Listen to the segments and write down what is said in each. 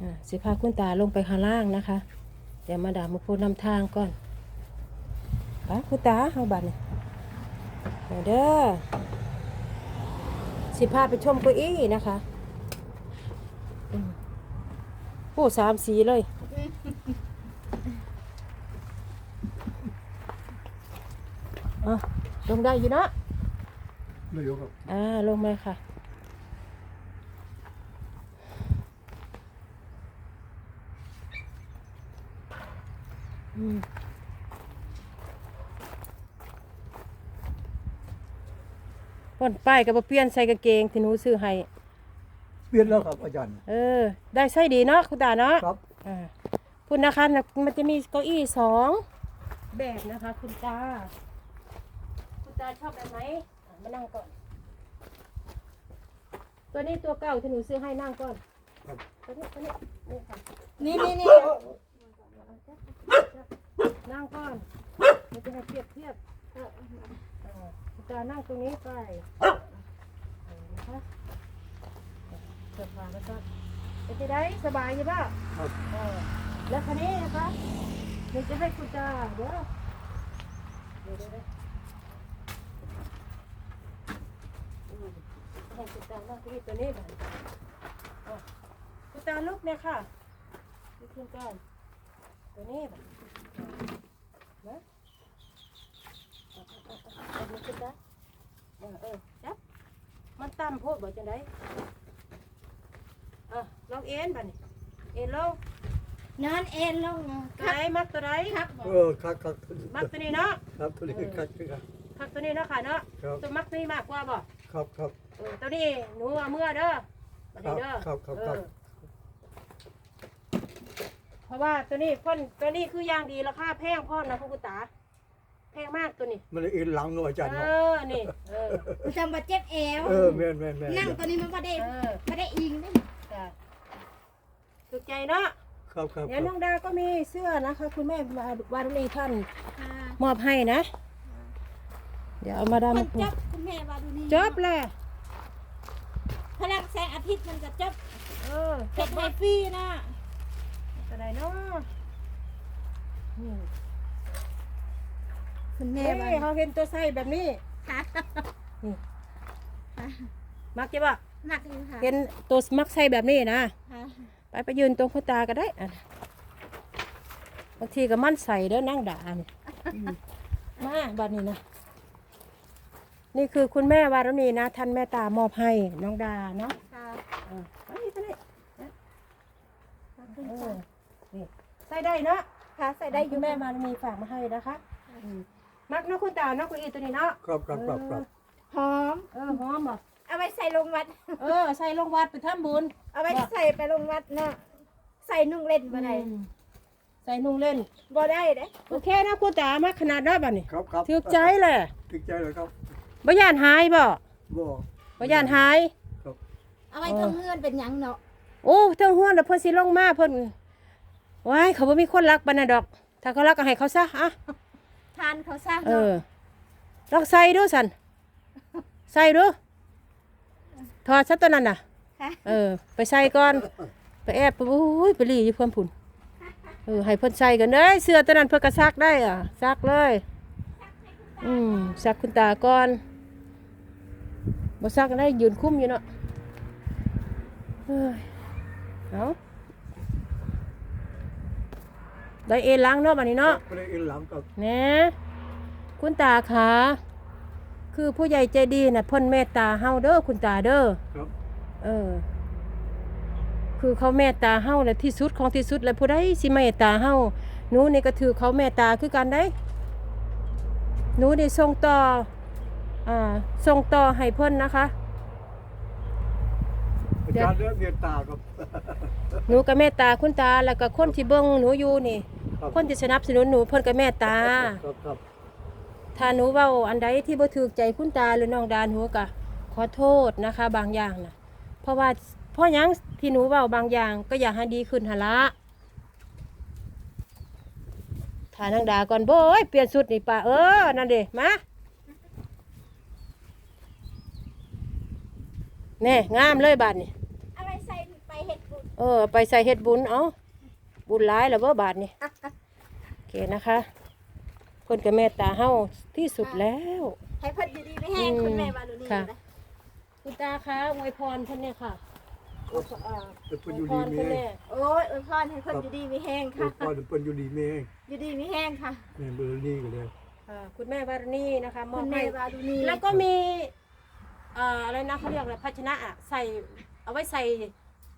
อ่าสิพาคุณตาลงไปข้างล่างนะคะ เดี๋ยวมาดามมาพูดนำทางก่อนไปคุณตาเอาบัตรนี่เดี๋ยวเด้อสิพาไปชมเก้าอี้นะคะอืมโอ้สามสีเลยอะลงได้อยู่เนาะไม่รู้ครับอ่าลงมาค่ะ พ่นป้ายกับเปลี่ยนใส่กางเกงที่หนูซื้อให้ เปลี่ยนแล้วครับอาจารย์ เออ ได้ใส่ดีเนาะคุณตาเนาะครับอ่าพุ่นนะคะ มันจะมีเก้าอี้สองแบบนะคะ คุณตา คุณตาชอบแบบไหนอะมานั่งก่อน ตัวนี้ตัวเก่าที่หนูซื้อให้นั่งก่อนครับ ตัวนี้ตัวนี้นี่ค่ะ นี่นี่นี่ นั่งก่อนมันจะให้เทียบเทียบเออเออคุณตานั่งตรงนี้ไปเอานะคะเปิดฝาแล้วก็เป็นจะได้สบายใช่ปะเออแล้วคันนี้นะคะเดี๋ยวจะให้คุณตาเดี๋ยวเดี๋ยวเดี๋ยวให้คุณตานั่งที่ตัวนี้ก่อนคุณตาลุกเนี่ยค่ะลุกขึ้นก่อนตัวนี้ก่อน นะเอาเอาเอาเอาเอาลุกขึ้นจ้ะเออเออจับมันต่ำโพดบ่จังไดอะลองเอ็นบ่นี่เอ็นลงนอนเอ็นลงตัวไหนมักตัวไหนครับเออครับครับมักตัวนี้เนาะครับตัวนี้ครับครับมักตัวนี้เนาะค่ะเนาะครับตัวมักตัวนี้มากกว่าบ่ครับครับเออตัวนี้หนูเอาเมื่อเด้อตัวนี้เด้อครับครับเอครับอ เพราะว่าตัวนี้พ่นตัวนี้คือย่างดีราคาแพงพ่อนะพวกคุณตาแพงมากตัวนี้มันเลยอินหลังหน่อยอาจารย์เอเนาะอนี่เออกูจำบาดเจ็บเอวเออแม่นแม่นแม่นนั่งตัวนี้มันไม่ได้เออไม่ได้อิงเลยจ้ะถูกใจเนาะครับครับเดี๋ยวน้องดาก็มีเสื้อนะคะ คุณแม่วาวารุณีท่านค่ะมอบให้นะ เดี๋ยวเอามาดามมันจบคุณแม่ว่าดูนี่จบเลยพลังแสงอาทิตย์มันจะจบเออเผ็ดไฮฟรีนะ อะไรเนาะนี่คุณแม่เฮ้ว่ายเขาเห็นตัวไส้แบบนี้ค่ะมักจะปะหนักอยู่ค่ะเห็นตัวมักไส้แบบนี้นะ ค่ะไปไปยืนตรงคุณตาก็ได้อะบางทีก็มั่นใส่เด้อนั่งด่าเนี่ยอืมมาบัดนี้นะ นี่คือคุณแม่วารณีนะ ท่านแม่ตามอบให้น้องดาเนาะค่ะเออไปนี่ไปนี่เออ นี่ใส่ได้เนาะค่ะใส่ได้ได้ออยู่ยู่แม่แม่วารณีฝากมาให้นะคะอืมมักเนาะคุณตาเนาะคุณอีตัวนี้เนาะครับครับครับครับหอม เออหอมบ่เอาไว้ใส่ลงวัด เออใส่ลงวัดไปทำบุญเอาไว้ใส่ไปลงวัดเนาะใส่นุ่งเล่นบ่ได้อืมใส่นุ่งเล่น บ่ได้เด้โอเคนะคุณตามาขนาดนั้นบ่นี่ครับครับถือใจเลยถึกใจเลยครับบ่ย่านหายบ่บ่ บ่ย่านหายครับเอาไว้ทำเงื่อนเป็นหยังเนาะโอ้เทิงห้วนแล้วเพิ่นสิลงมาเพิ่น ว้ายเขาบ่มีคนรักปานนั้นดอก ถ้าเขารักก็ให้เขาซะอะทานเขาซะเอเนาะอลองใส่ดูสันใส่ดูถอดซะตัวนั้นน่ะ ค่ะเออ ไปใส่ก่อนไปแอบไปโอ้ยไปรีอยู่เพิ่นพุ่นเออให้เพิ่นใส่กันเด้ยเสื้อตัวนั้นเพิ่นก็ซักได้อะซักเลย อืมซักคุณตาก่อนบ่ซักก็ได้ยืนคุ้มอยู่เนาะเฮ้ยเอา ได้เอนล้างเนาะบัดนี้เนาะไม่ได้อินหลังครับแหนะคุณตาคะคือผู้ใหญ่ใจดีน่ะเพ่นเมตตาเฮาเด้อคุณตาเด้อครับ เออ คือเขาเมตตาเฮาแหละที่สุดของที่สุด แล้วผู้ใดสิเมตตาเฮาหนูนี่ก็ถือเขาเมตตาคือกันได้หนูได้ส่งต่ออ่าส่งต่อให้เพิ่นนะคะ อาจารย์เรื่องเรียนตาครับ หนูก็เมตตาคุณตาแล้วก็คนที่เบิ่งหนูอยู่นี่ ครับคนที่สนับสนุนหนูเพิ่นก็เมตตา ครับครับถ้าหนูเว้าอันใดที่บ่ถูกใจคุณตาหรือน้องดานหนูก็ขอโทษนะคะ บางอย่างนะเพราะว่าเพราะหยังที่หนูเว้าบางอย่างก็อยากให้ดีขึ้นหนละถ้านางดาก่อนโบยเปลี่ยนสุดนี่ป่าเออนั่นเด้มาแน่งามเลยบาดนี่เอาไว้ใส่ไปเห็ดบุญเออ ไปใส่เฮ็ดบุญเอา บุญหลายแล้วเบ่บาทนี่โอเคนะคะเพิ่นก็เมตตาเฮาที่สุดแล้วให้เพิ่นอยู่ดีไม่แห้งอืมคุณแม่วารุณีค่ะนะคุณตาคะอวยพรเพิ่นเนี่ยค่ะอวยพรอ่าเพิ่นออยู่วยพดีรมีเพิ่นแห้เนี่งยโอ้ยอวยพรให้เพิ่นอยู่ดีไม่แห้งเอค่ะอพ่อเพิ่นอยู่ดีมีแห้งอยู่ดีไม่แห้งค่ะแม่เบอร์นี่ก็เลยอ่าคุณแม่วารณีนะคะมอคุบณให้แม่วารุณีแล้วก็มีอ่าอะไรนะเขาเรียกอะไรภาชนะอะใส่เอาไว้ใส่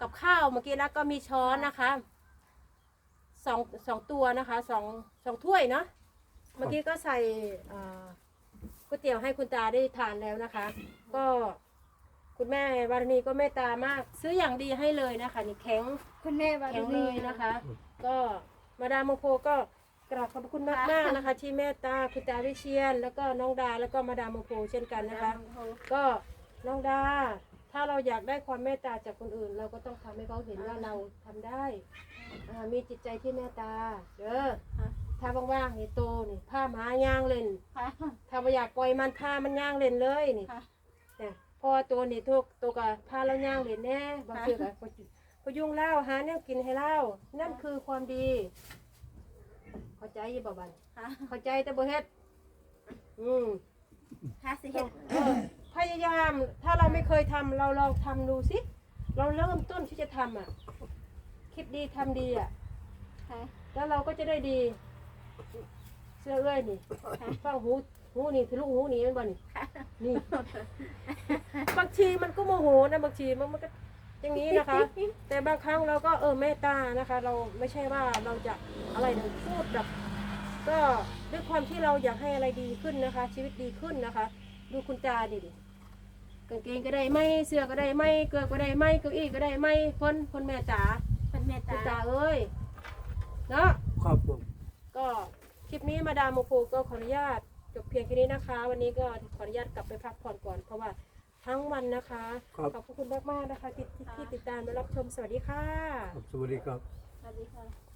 กับข้าวเมื่อกี้แล้วก็มีช้อนนะคะ สองสองตัวนะคะสองสองถ้วยเนาะเมื่อกี้ก็ใส่อ่าก๋วยเตี๋ยวให้คุณตาได้ทานแล้วนะคะ ก็คุณแม่วารณีก็เมตตามาก ซื้ออย่างดีให้เลยนะคะ นี่แข็งคุณแม่วาแข็รุงเลณียนะคะ ก็มาดามโมโพก็กราบขอบพระคุณมากมากๆนะคะ ที่เมตตาคุณตาวิเชียน แล้วก็น้องดาแล้วก็มาดามโมโพเช่นกันนะคะ ก็น้องดา ถ้าเราอยากได้ความเมตตาจากคนอื่น เราก็ต้องทำให้เขาเห็นว่าเราทำได้อ่ามีจิตใจที่เมตตาเด้อถ้าว่างๆนี่โตนี่ผ้าหมาย่างเล่น ค่ะ ถ้าไม่อยากปล่อยมันผ้ามันย่างเล่นเลยนี่ค่ะ เนี่ยพอตัวนี่ทุกตัวกับผ้าเราย่างเล่นแน่บางทีก็พพยุงเล่าหาแนวกินให้เล่านั่นคือความดี เข้าใจอยี่บ่บันค่ะเข้าใจแต่บ่เฮ็ดอืม ค่ะสิเฮ็ด เออ พยายามถ้าเราไม่เคยทำเราลองทำดูสิ เราเริ่มต้นที่จะทำอะ คิดดีทำดีอะ ค่ะ แล้วเราก็จะได้ดี เสื้อเอ้ยนี่ฟังหูหูนี่ทะลุหูนี่แมันบ่นี่นี่บางทีมันก็โมโหนะบางทีมันมันก็อย่างนี้นะคะ แต่บางครั้งเราก็เออเมตตานะคะ เราไม่ใช่ว่าเราจะอะไรนะพูดแบบก็ด้วยความที่เราอยากให้อะไรดีขึ้นนะคะ ชีวิตดีขึ้นนะคะ ดูคุณตาดิดิ กางเกงก็ได้ไหมเสื้อก็ได้ไหมเกลือก็ได้ไหมเก้าอี้ก็ได้ไหมคนคนแม่จ๋าคุณแม่คุณตาตาเอ้ยเนาะ ครับผม ก็คลิปนี้มาดามโมโพก็ขออนุญาตจบเพียงแค่นี้นะคะ วันนี้ก็ขออนุญาตกลับไปพักผ่อนก่อนเพราะว่าทั้งวันนะคะครับ ขอบพระคุณมากมากๆนะคะที่ที่ที่ติดตามและรับชมสวัสดีค่ะ ครับสวัสดีครับ สวัสดีค่ะ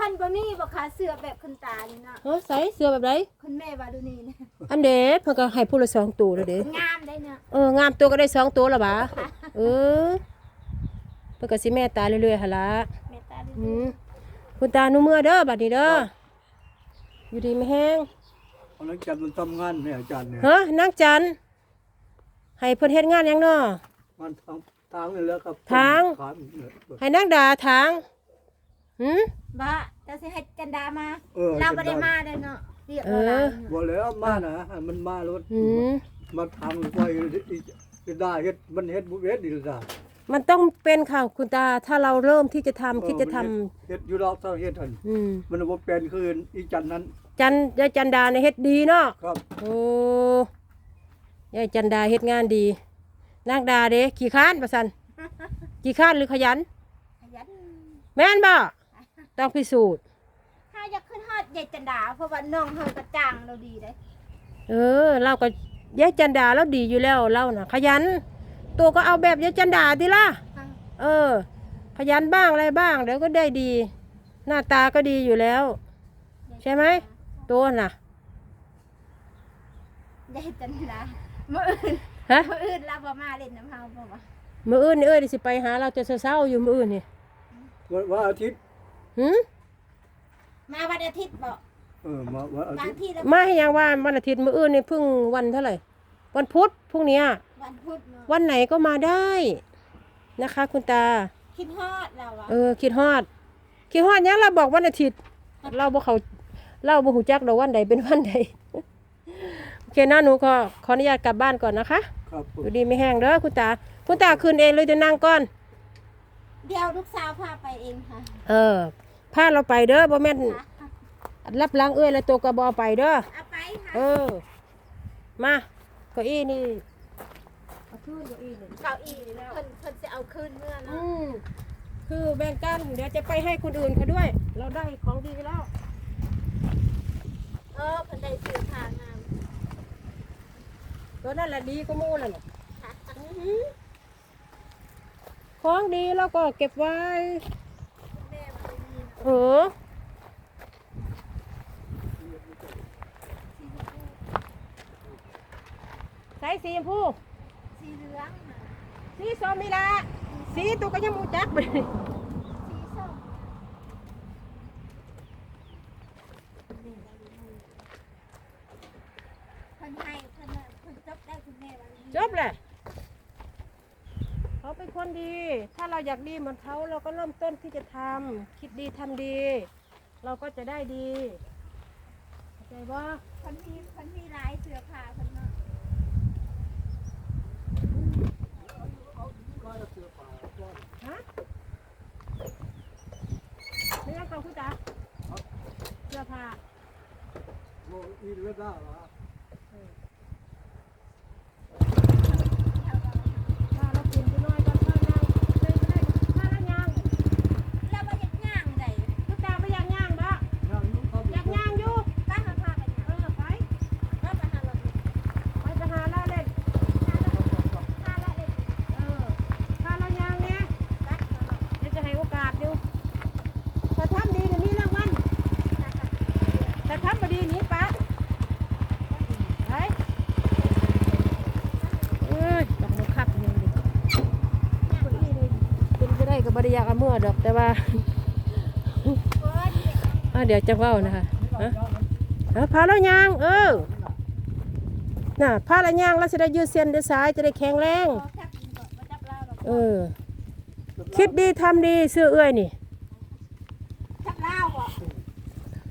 ท่านบ่มีบ่คะเสื้อแบบคุณตานี่เนาะเฮ้ยใส่เสื้อแบบไหนคุณแม่วารุณีนะอันเด๋เพิ่นก็ให้ผู้ละสองตัวเลยเด้งามได้เนาะเอองามตัวก็ได้สองตัวละบ่าเออเพิ่นก็สิแม่ตายเรื่อยๆหั่นละแม่ตาดูอืมคุณตาหนูเมื่อเด้อบัดนี้เด้ออยู่ดีไม่แห้งเอานักจันทร์มันทำงานเนี่ยอาจารย์เนี่ยเฮ้ยนางจันทร์ให้เพิ่นเฮ็ดงานหยังเนาะมันทางทางนี่แหล้วครับทางทางเนี่ยให้นางดาทาง หืมบ่จะสิให้กันดามา เออเราบ่ได้มาเด้อเนาะเรียกเราเออบ่แล้วมานะให้มันมาแล้วอืมมาทางไว้จะได้เฮ็ดมันเฮ็ดบ่เฮ็ดดีได้มันต้องเป็นค่ะคุณตาถ้าเราเริ่มที่จะทำคิดจะทำเออมันเฮ็ดเฮ็ดอยู่รอบเท่าเฮ็ดทันอืมมันบ่เป็นคืนอีจันทร์นั้นจันยายจันดาในยเฮ็ดดีเนาะครับโอ้ยายจันดาเฮ็ดงานดีนางดาเด้ขี้ค้านประสันขี้ค้านหรือขยัน ขยัน แม่นบ่ ต้องพิสูจน์ถ้าอยากขึ้นฮอดยายจันดา เพราะว่าน้องเฮาก็จ้างเราดีเด้เออ เราก็ยายจันดาแล้วดีอยู่แล้วเราน่ะ ขยัน ตัวก็เอาแบบยายจันดาดิล่ะค่ะเออ ขยันบ้างอะไรบ้าง เดี๋ยวก็ได้ดี หน้าตาก็ดีอยู่แล้ว ใช่ไหมตัวน่ะยายจันดามื้ออื่นฮะมื้ออื่นเราบ่มาเล่นน้ำเฮาบ่วะมืออื่นนี่เอ้ยสิไปหาเราจะเศร้าๆอยู่มืออื่นนี่วันวันอาทิตย์ หืมมาวันอาทิตย์บ่เออมาวันอาบาทิงตย์ที่เรามาให้ยังว่าวันอาทิตย์มืออื่นนี่เพิ่งวันเท่าไหร่ วันพุธพรุ่งเนี้ยวันพุธเนาะวันไหนก็มาได้นะคะ คุณตา คิดฮอดเราอะเออคิดฮอด คิดฮอดยังเราบอกวันอาทิตย์ เราบอกเขาเราบอกหูจักเราวันใดเป็นวันใด โอเคนะหนูขอขออนุญาตกลับบ้านก่อนนะคะ ครับผม อยู่ดีไม่แห้งเด้อคุณตา คุณตาคืนเองเลยจะนั่งก่อน เดี๋ยวลูกสาวพาไปเองค่ะ เออพาเราไปเด้อบ่แม่นรับหล้างเอ้ยแล้วตัวกระบอไปเด้อเอาไปค่ะเออ มาเก้าอี้นี่เอาขึ้นเก้าอี้นี่เก้าอี้นี่เพิ่นเพิ่นจะเอาคืนเมื่ออืเนาะมคือแบ่งกันเดี๋ยวจะไปให้คนอื่นเขาด้วย เราได้ของดีแล้ว เออเพิ่นได้ซื้อทางงามตัวนั่นแหละดีก็มู่นั่นแหละค่ะอื้อหือ ของดีแล้วก็เก็บไว้คุณแม่มาดูนี่เออใส่สีชมพูสีเหลืองค่ะสีส้มมีละสีสีตัวก็ยังมูจักไปสีส้มคนไทยคนน่ะคนจบได้คุณแม่ว่าอย่างนี้จบเลย เขาเป็นคนดี ถ้าเราอยากดีเหมือนเขาเราก็เริ่มต้นที่จะทำคิดดีทำดี เราก็จะได้ดีเข้าใจว่าคนที่คนที่ร้ายเสือผ่าคนเนาะฮะไม่ต้องกับคุณตาเสื้อผ้าโอ้อีเลือดได้เหรอผ้าเรากินไปหน่อยก่อนผ้านางเลยก็ได้ผ้าละยาง แล้วว่าอยากย่างใด คุณตาไปย่างย่างบ่ ย่างยุ่งเขา อยากย่างอยู่ บ้านเขาพากันย่าง เออไป แล้วไปหาเราดิ ไปไปหาล่าเล่น พาเราเอง เออผ้าละยางเนี่ย รักเรา เดี๋ยวจะให้โอกาสอยู่ถ้าทำดีเดี๋ยวนี้รางวัล นะคะ ถ้าทำไม่ดีหนี้ปะไปเอ้ยดอกมันคักยังดิคนนี้นี่เป็นไปได้กับบริยากเอาเมื่อดอกแต่ว่าเฟิร์นอะเดี๋ยวจะเว้านะคะฮะเออพาแล้วยาง เออน่ะพาแล้วยางแล้วจะได้ยืดเส้นยืดสายจะได้แข็งแรงขอแคบกินก่อนมาจับเราหรอกเออ คิดดีทำดีเสื้อเอื้อยนี่จับเราบ่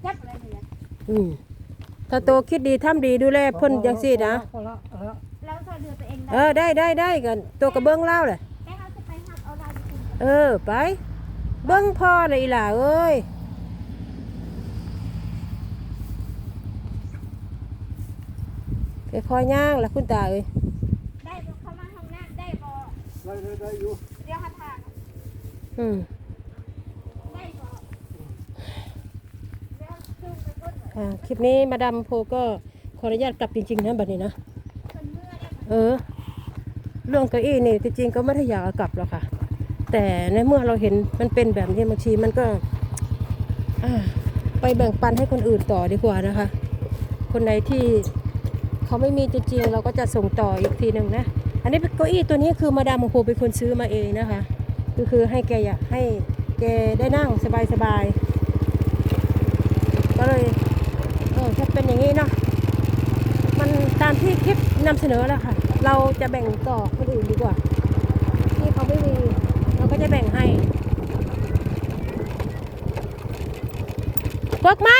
จับอะไรเนี่ยอืมถ้าโตคิดดีทำดีดูแลเพิ่นจังซี่นะพอละพอละเราช่วยเหลือตัวเองได้เออได้ได้ได้กันตัวกระเบื้องเล่าวเลย เราไปกินเออ ไป เบิ้งพ่อเลยอีหล่าเอ้ยไปคอยย่างละคุณตาเอ้ยได้บ่เข้ามาห้องน้ำได้บ่ได้ได้ได้อยู่เดี๋ยวหาทางอืมได้บ่เดี๋ยวจุ่มไปก้นเหรอค่ะคลิปนี้มาดามโพก็ขออนุญาตกลับจริงๆนะบัดนี้นะ คนเมื่อได้บ่เออ เรื่องเก้าอี้นี่จริงๆก็ไม่ได้อยากเอากลับหรอกค่ะ แต่ในเมื่อเราเห็นมันเป็นแบบนี้บางทีมันก็ไปแบ่งปันให้คนอื่นต่อดีกว่านะคะ คนไหนที่เขาไม่มีจริงๆเราก็จะส่งต่ออีกทีหนึ่งนะ อันนี้เป็นเก้าอี้ตัวนี้คือมาดามโฮเป็นคนซื้อมาเองนะคะ ก็คือให้แกอยากให้แกได้นั่งสบายๆ ก็เลยเออถ้าเป็นอย่างนี้เนาะ มันตามที่คลิปนำเสนอแหละค่ะ เราจะแบ่งต่อคนอื่นดีกว่า ที่เขาไม่มี จะแบ่งให้กกไม้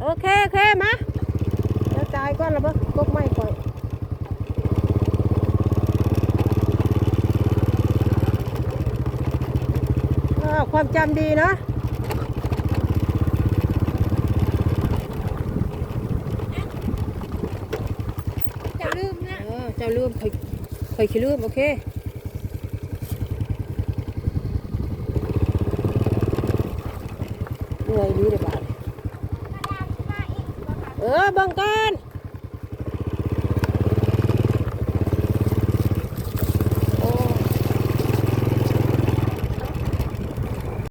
โอเคโอเคมาเดี๋ยวจ่ายก่อนแล้วเบ้กกไม้ก่อนอ้าวความจำดีเนาะจะลืมนะเออเจ้าลืมคอยคอยขี้ลืมโอเค เหนื่อยดีเดี๋ยวบาดมาดามมาอีกบ่ค่ะเออเบังกัน